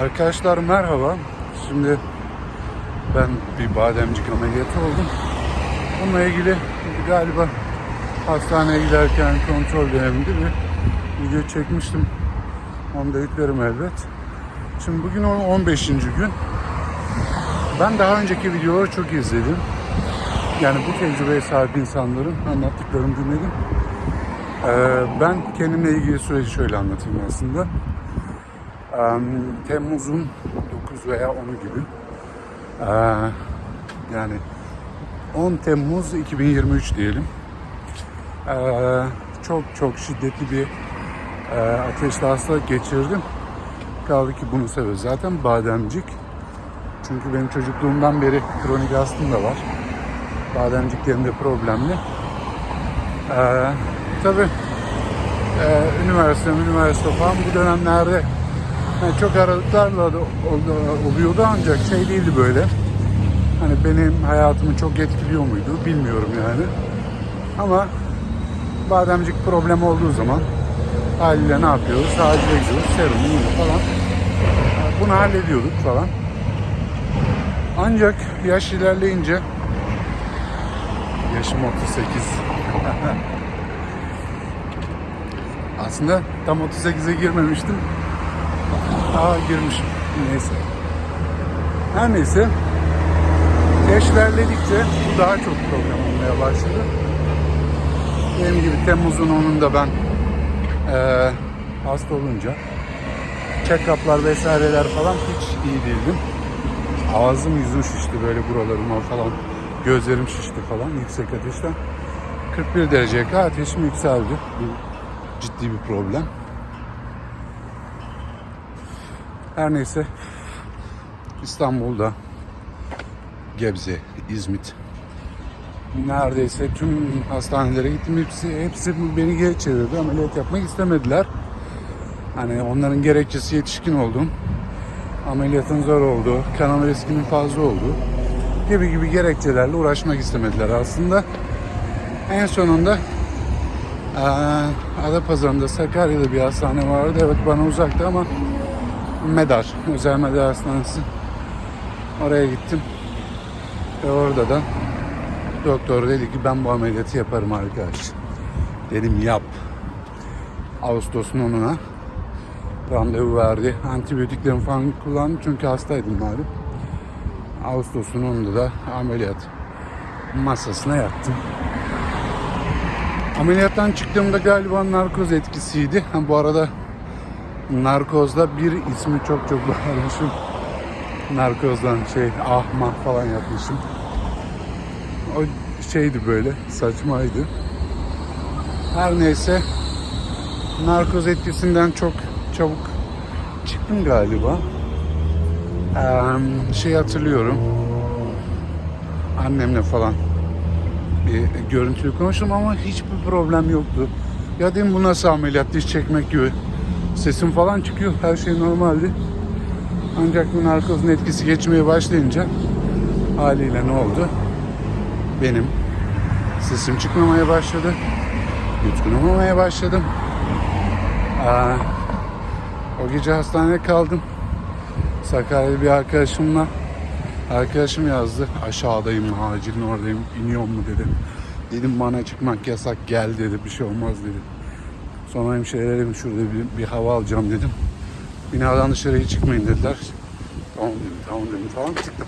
Arkadaşlar merhaba. Şimdi ben bir bademcik ameliyatı oldum. Bununla ilgili galiba hastaneye giderken kontrol döneminde bir video çekmiştim. Onu da yüklerim elbet. Şimdi bugün onun 15. gün. Ben daha önceki videoları çok izledim. Yani bu tecrübeye sahip insanların anlattıklarını dinledim. Ee, ben kendimle ilgili süreci şöyle anlatayım aslında. Temmuz'un 9 veya 10'u gibi. Yani 10 Temmuz 2023 diyelim. Çok çok şiddetli bir ateşli hastalık geçirdim. Kaldı ki bunun sebebi zaten bademcik. Çünkü benim çocukluğumdan beri kronik astım da var. Bademciklerim de problemli. Ee, tabii e, üniversite, üniversite falan bu dönemlerde yani çok aralıklarla oluyordu ancak şey değildi böyle. Hani benim hayatımı çok etkiliyor muydu bilmiyorum yani. Ama bademcik problem olduğu zaman haliyle ne yapıyoruz? Acile gidiyoruz, serum, falan. Bunu hallediyorduk falan. Ancak yaş ilerleyince yaşım 38. Aslında tam 38'e girmemiştim. Aa girmişim. Neyse. Her neyse. Yaş ilerledikçe bu daha çok problem olmaya başladı. Benim gibi Temmuz'un 10'unda ben eee hasta olunca check-up'lar vesaireler falan hiç iyi değildim. Ağzım yüzüm şişti böyle buralarıma falan. Gözlerim şişti falan yüksek ateşten. 41 dereceye kadar ateşim yükseldi. Bu ciddi bir problem. Her neyse İstanbul'da Gebze, İzmit neredeyse tüm hastanelere gittim. Hepsi, hepsi beni geri çevirdi. Ameliyat yapmak istemediler. Hani onların gerekçesi yetişkin oldum. Ameliyatın zor olduğu, kanama riskinin fazla olduğu gibi gibi gerekçelerle uğraşmak istemediler aslında. En sonunda Adapazarı'nda Sakarya'da bir hastane vardı. Evet bana uzaktı ama Medar, Özel Medar Hastanesi. Oraya gittim. Ve orada da doktor dedi ki ben bu ameliyatı yaparım arkadaş. Dedim yap. Ağustos'un 10'una randevu verdi. Antibiyotiklerimi falan kullandım çünkü hastaydım malum. Ağustos'un 10'unda da ameliyat masasına yattım. Ameliyattan çıktığımda galiba narkoz etkisiydi. Ha, bu arada narkozda bir ismi çok çok bağırmışım. Narkozdan şey ahma falan yapmışım. O şeydi böyle saçmaydı. Her neyse narkoz etkisinden çok çabuk çıktım galiba. Ee, şey hatırlıyorum. Annemle falan bir görüntülü konuştum ama hiçbir problem yoktu. Ya dedim bu nasıl ameliyat diş çekmek gibi. Sesim falan çıkıyor. Her şey normaldi. Ancak bu narkozun etkisi geçmeye başlayınca haliyle ne oldu? Benim sesim çıkmamaya başladı. Yutkunamamaya başladım. Aa, o gece hastanede kaldım. Sakarya'da bir arkadaşımla arkadaşım yazdı. Aşağıdayım, acilin oradayım, iniyor mu dedi. Dedim bana çıkmak yasak gel dedi bir şey olmaz dedi. Sonra hemşehrilerim şurada bir, bir hava alacağım dedim. Binadan dışarıya çıkmayın dediler. Tamam dedim, tamam dedim falan çıktım.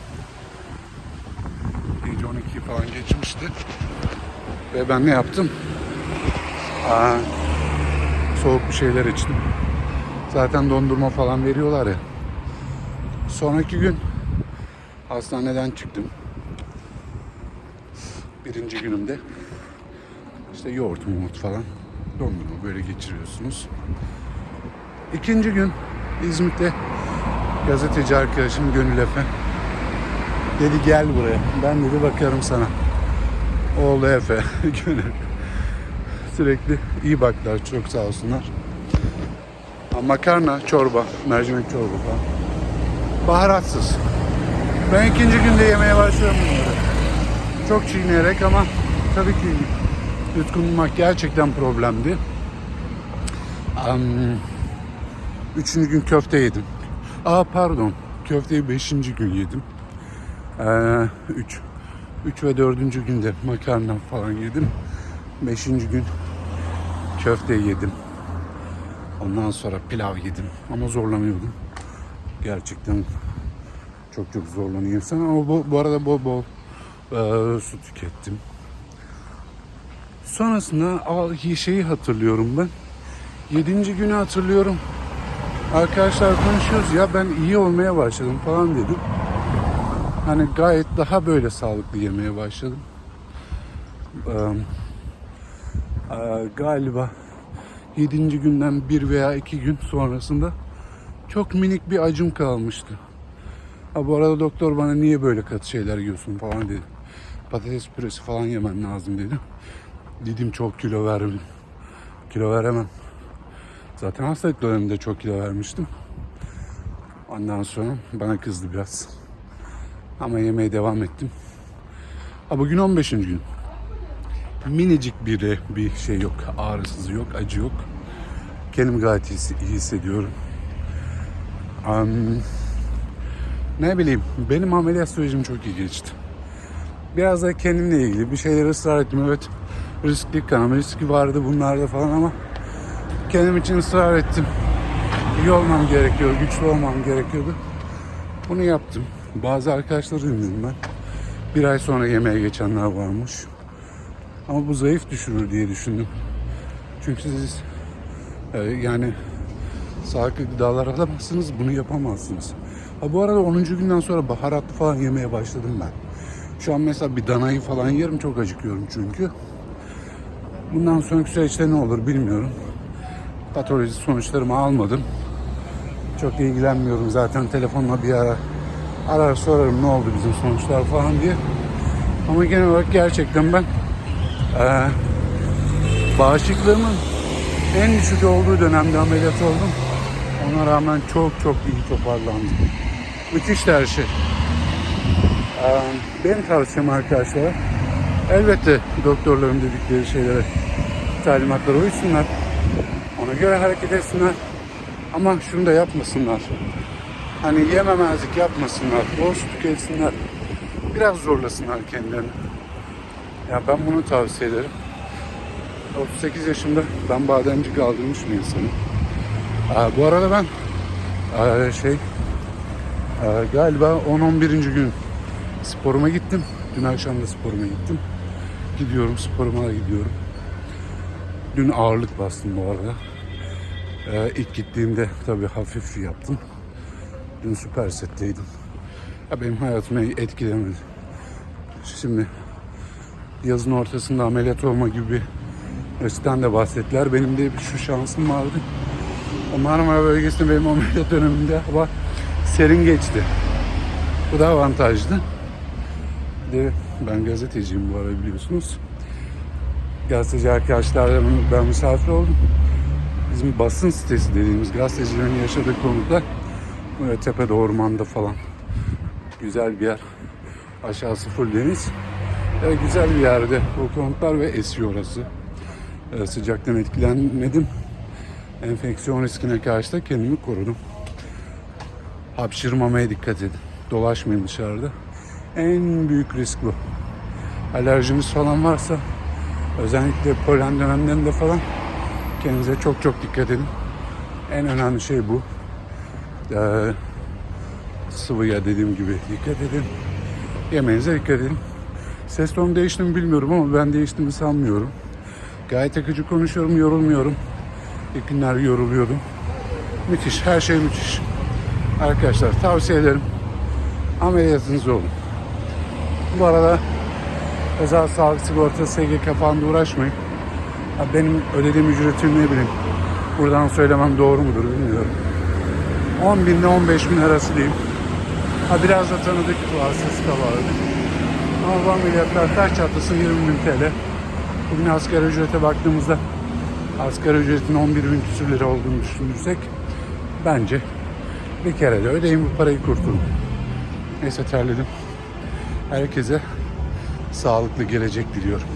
Gece 12 falan geçmişti. Ve ben ne yaptım? Aa, soğuk bir şeyler içtim. Zaten dondurma falan veriyorlar ya. Sonraki gün hastaneden çıktım. Birinci günümde işte yoğurt, mumut falan dondurma böyle geçiriyorsunuz. İkinci gün İzmit'te gazeteci arkadaşım Gönül Efe dedi gel buraya. Ben dedi bakarım sana. Oğlu Efe, Gönül. Sürekli iyi baktılar çok sağ olsunlar. Makarna, çorba, mercimek çorba falan. Baharatsız. Ben ikinci günde yemeye başlıyorum bunları. Çok çiğneyerek ama tabii ki yutkunmak gerçekten problemdi. Üçüncü gün köfte yedim. Aa pardon. Köfteyi 5. gün yedim. 3 3 ve 4. günde makarna falan yedim. 5. gün köfte yedim. Ondan sonra pilav yedim. Ama zorlanıyordum. Gerçekten çok çok zorlanıyor insan. Ama bu, bu arada bol bol e, su tükettim. Sonrasında şeyi hatırlıyorum ben. 7. günü hatırlıyorum. Arkadaşlar konuşuyoruz ya ben iyi olmaya başladım falan dedim. Hani gayet daha böyle sağlıklı yemeye başladım. Ee, galiba 7. günden bir veya iki gün sonrasında çok minik bir acım kalmıştı. Ha, bu arada doktor bana niye böyle katı şeyler yiyorsun falan dedi. Patates püresi falan yemen lazım dedi. Dedim çok kilo verdim. Kilo veremem. Zaten hastalık döneminde çok kilo vermiştim. Ondan sonra bana kızdı biraz. Ama yemeye devam ettim. Ha bugün 15. gün. Minicik bir bir şey yok. Ağrısız yok, acı yok. Kendimi gayet iyi, iyi hissediyorum. Am, ne bileyim benim ameliyat sürecim çok iyi geçti. Biraz da kendimle ilgili bir şeyler ısrar ettim. Evet riskli kanama riski vardı bunlarda falan ama kendim için ısrar ettim. İyi olmam gerekiyor, güçlü olmam gerekiyordu. Bunu yaptım. Bazı arkadaşları dinledim ben. Bir ay sonra yemeğe geçenler varmış. Ama bu zayıf düşürür diye düşündüm. Çünkü siz e, yani sağlıklı gıdalar alamazsınız, bunu yapamazsınız. Ha bu arada 10. günden sonra baharatlı falan yemeye başladım ben. Şu an mesela bir danayı falan yerim çok acıkıyorum çünkü. Bundan sonraki süreçte ne olur bilmiyorum. Patoloji sonuçlarımı almadım. Çok ilgilenmiyorum zaten telefonla bir ara arar sorarım ne oldu bizim sonuçlar falan diye. Ama genel olarak gerçekten ben eee bağışıklığımın en düşük olduğu dönemde ameliyat oldum. Ona rağmen çok çok iyi toparlandım. Müthiş her şey. Eee, benim tavsiyem arkadaşlar elbette doktorların dedikleri şeylere talimatlara uysunlar. Ona göre hareket etsinler. Ama şunu da yapmasınlar. Hani yememezlik yapmasınlar. Su tüketsinler. Biraz zorlasınlar kendilerini. Ya ben bunu tavsiye ederim. 38 yaşında ben bademcik aldırmış bir insanım. Aa, bu arada ben aa, şey aa, galiba 10-11. gün sporuma gittim. Dün akşam da sporuma gittim. Gidiyorum sporuma da gidiyorum. Dün ağırlık bastım bu arada. Ee, ilk gittiğimde tabii hafif yaptım. Dün süper setteydim. Ya benim hayatımı etkilemedi. Şimdi yazın ortasında ameliyat olma gibi bir de bahsettiler. Benim de şu şansım vardı. O Marmara bölgesinde benim ameliyat döneminde hava serin geçti. Bu da avantajlı. Bir de ben gazeteciyim bu arada biliyorsunuz. Gazeteci arkadaşlarla ben misafir oldum. Bizim basın sitesi dediğimiz gazetecilerin yaşadığı konutlar böyle tepede ormanda falan. Güzel bir yer. Aşağısı full deniz. E, güzel bir yerde o konutlar ve esiyor orası. E, sıcaktan etkilenmedim. Enfeksiyon riskine karşı da kendimi korudum. Hapşırmamaya dikkat edin. Dolaşmayın dışarıda. En büyük risk bu. Alerjiniz falan varsa özellikle polen dönemlerinde falan kendinize çok çok dikkat edin. En önemli şey bu. Ee, sıvıya dediğim gibi dikkat edin. Yemeğinize dikkat edin. Ses tonu değişti mi bilmiyorum ama ben değiştiğini sanmıyorum. Gayet akıcı konuşuyorum, yorulmuyorum. İlk günler yoruluyordum. Müthiş, her şey müthiş. Arkadaşlar tavsiye ederim. Ameliyatınız olun. Bu arada özel sağlık sigortası SGK falan uğraşmayın. Ha, Benim ödediğim ücreti ne bileyim. Buradan söylemem doğru mudur bilmiyorum. 10 bin ile 15 bin arası diyeyim. Ha biraz da tanıdık vasıtası da vardı. Ama bu ameliyatlar taş çatlasın 20 bin TL. Bugün asgari ücrete baktığımızda asgari ücretin 11 bin küsür lira olduğunu düşünürsek bence bir kere de ödeyin bu parayı kurtulun. Neyse terledim. Herkese sağlıklı gelecek diliyorum.